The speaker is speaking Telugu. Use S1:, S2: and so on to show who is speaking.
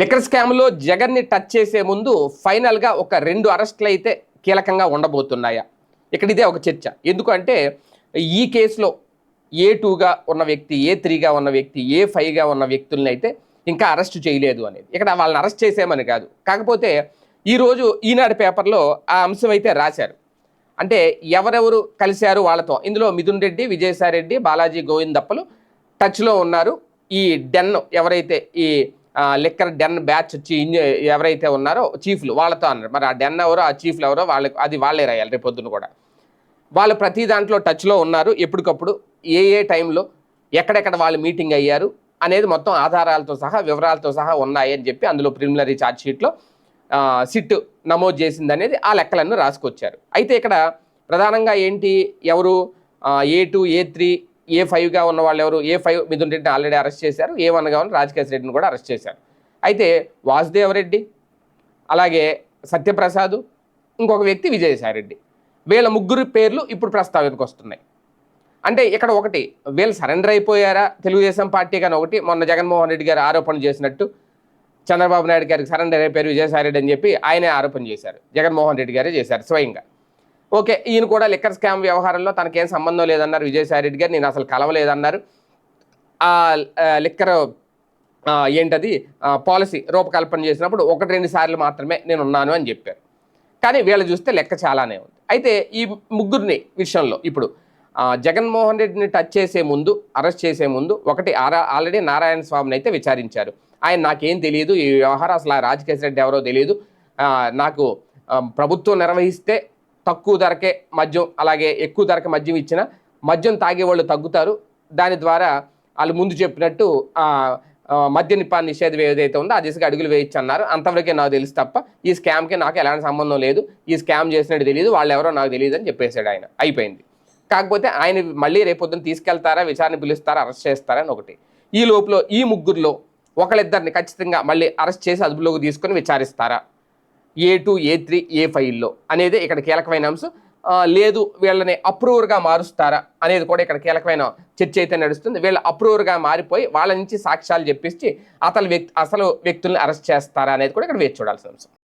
S1: లిక్కర్ స్కామ్లో జగన్ని టచ్ చేసే ముందు ఫైనల్గా ఒక రెండు అరెస్టులు అయితే కీలకంగా ఉండబోతున్నాయా? ఇక్కడ ఇదే ఒక చర్చ. ఎందుకంటే ఈ కేసులో ఏ టూగా ఉన్న వ్యక్తి ఏ త్రీగా ఉన్న వ్యక్తి ఏ ఫైవ్గా ఉన్న వ్యక్తుల్ని అయితే ఇంకా అరెస్ట్ చేయలేదు అనేది. ఇక్కడ వాళ్ళని అరెస్ట్ చేసేమని కాదు. కాకపోతే ఈరోజు ఈనాడు పేపర్లో ఆ అంశం అయితే రాశారు. అంటే ఎవరెవరు కలిశారు వాళ్ళతో? ఇందులో మిథున్ రెడ్డి విజయసాయి రెడ్డి బాలాజీ గోవిందప్పలు టచ్లో ఉన్నారు. ఈ డెన్ ఎవరైతే ఈ లిక్కర్ డెన్ బ్యాచ్ వచ్చి ఎవరైతే ఉన్నారో చీఫ్లు వాళ్ళతో అన్నారు. మరి ఆ డెన్ ఎవరో ఆ చీఫ్లు ఎవరో వాళ్ళకి అది వాళ్ళే రాయాలి రేపు పొద్దున కూడా. వాళ్ళు ప్రతి దాంట్లో టచ్లో ఉన్నారు ఎప్పటికప్పుడు ఏ ఏ టైంలో ఎక్కడెక్కడ వాళ్ళు మీటింగ్ అయ్యారు అనేది మొత్తం ఆధారాలతో సహా వివరాలతో సహా ఉన్నాయని చెప్పి అందులో ప్రిలిమినరీ ఛార్జ్ షీట్లో సిట్ నమోదు చేసింది అనేది ఆ లెక్కలను రాసుకొచ్చారు. అయితే ఇక్కడ ప్రధానంగా ఏంటి ఎవరు ఏ టూ ఏ త్రీ ఏ ఫైవ్గా ఉన్న వాళ్ళు ఎవరు? ఏ ఫైవ్ మిథున్ రెడ్డిని ఆల్రెడీ అరెస్ట్ చేశారు. ఏ వన్గా ఉన్న రాజకేశ్ రెడ్డిని కూడా అరెస్ట్ చేశారు. అయితే వాసుదేవ్ రెడ్డి అలాగే సత్యప్రసాద్ ఇంకొక వ్యక్తి విజయసాయి రెడ్డి వీళ్ళ ముగ్గురు పేర్లు ఇప్పుడు ప్రస్తావనకు వస్తున్నాయి. అంటే ఇక్కడ ఒకటి వీళ్ళు సరెండర్ అయిపోయారా? తెలుగుదేశం పార్టీ కానీ ఒకటి. మొన్న జగన్మోహన్ రెడ్డి గారు ఆరోపణ చేసినట్టు చంద్రబాబు నాయుడు గారికి సరెండర్ అయిపోయారు విజయసాయి రెడ్డి అని చెప్పి ఆయనే ఆరోపణ చేశారు. జగన్మోహన్ రెడ్డి గారే చేశారు స్వయంగా. ఓకే ఈయన కూడా లిక్కర్ స్కామ్ వ్యవహారంలో తనకేం సంబంధం లేదన్నారు విజయసాయి రెడ్డి గారు నేను అసలు కలవలేదన్నారు. ఆ లిక్కర్ ఏంటది? పాలసీ రూపకల్పన చేసినప్పుడు ఒకటి రెండు సార్లు మాత్రమే నేను ఉన్నాను అని చెప్పారు. కానీ వీళ్ళు చూస్తే లెక్క చాలానే ఉంది. అయితే ఈ ముగ్గురిని విషయంలో ఇప్పుడు జగన్మోహన్ రెడ్డిని టచ్ చేసే ముందు అరెస్ట్ చేసే ముందు ఒకటి ఆరా ఆల్రెడీ నారాయణ స్వామిని అయితే విచారించారు. ఆయన నాకేం తెలియదు ఈ వ్యవహారం అసలు ఆ రెడ్డి ఎవరో తెలియదు. నాకు ప్రభుత్వం నిర్వహిస్తే తక్కువ ధరకే మద్యం అలాగే ఎక్కువ ధరకే మద్యం ఇచ్చిన మద్యం తాగే వాళ్ళు తగ్గుతారు. దాని ద్వారా వాళ్ళు ముందు చెప్పినట్టు మద్య నిపా నిషేధం ఏదైతే ఉందో ఆ దిశగా అడుగులు వేయచ్చు అన్నారు అంతవరకే నాకు తెలుసు తప్ప ఈ స్కామ్కి నాకు ఎలాంటి సంబంధం లేదు. ఈ స్కామ్ చేసినట్టు తెలియదు. వాళ్ళు ఎవరో నాకు తెలియదు అని చెప్పేశాడు ఆయన. అయిపోయింది. కాకపోతే ఆయన మళ్ళీ రేపొద్దున తీసుకెళ్తారా విచారణ పిలుస్తారా అరెస్ట్ చేస్తారా అని ఒకటి. ఈ లోపల ఈ ముగ్గురులో ఒకళ్ళిద్దరిని ఖచ్చితంగా మళ్ళీ అరెస్ట్ చేసి అదుపులోకి తీసుకొని విచారిస్తారా? ఏ టూ ఏ త్రీ ఏ ఫైవ్లో అనేది ఇక్కడ కీలకమైన అంశం. లేదు వీళ్ళని అప్రూవర్గా మారుస్తారా అనేది కూడా ఇక్కడ కీలకమైన చర్చ అయితే నడుస్తుంది. వీళ్ళ అప్రూవర్గా మారిపోయి వాళ్ళ నుంచి సాక్ష్యాలు చెప్పించి అసలు వ్యక్తి అసలు వ్యక్తుల్ని అరెస్ట్ చేస్తారా అనేది కూడా ఇక్కడ వేచి చూడాల్సిన అంశం.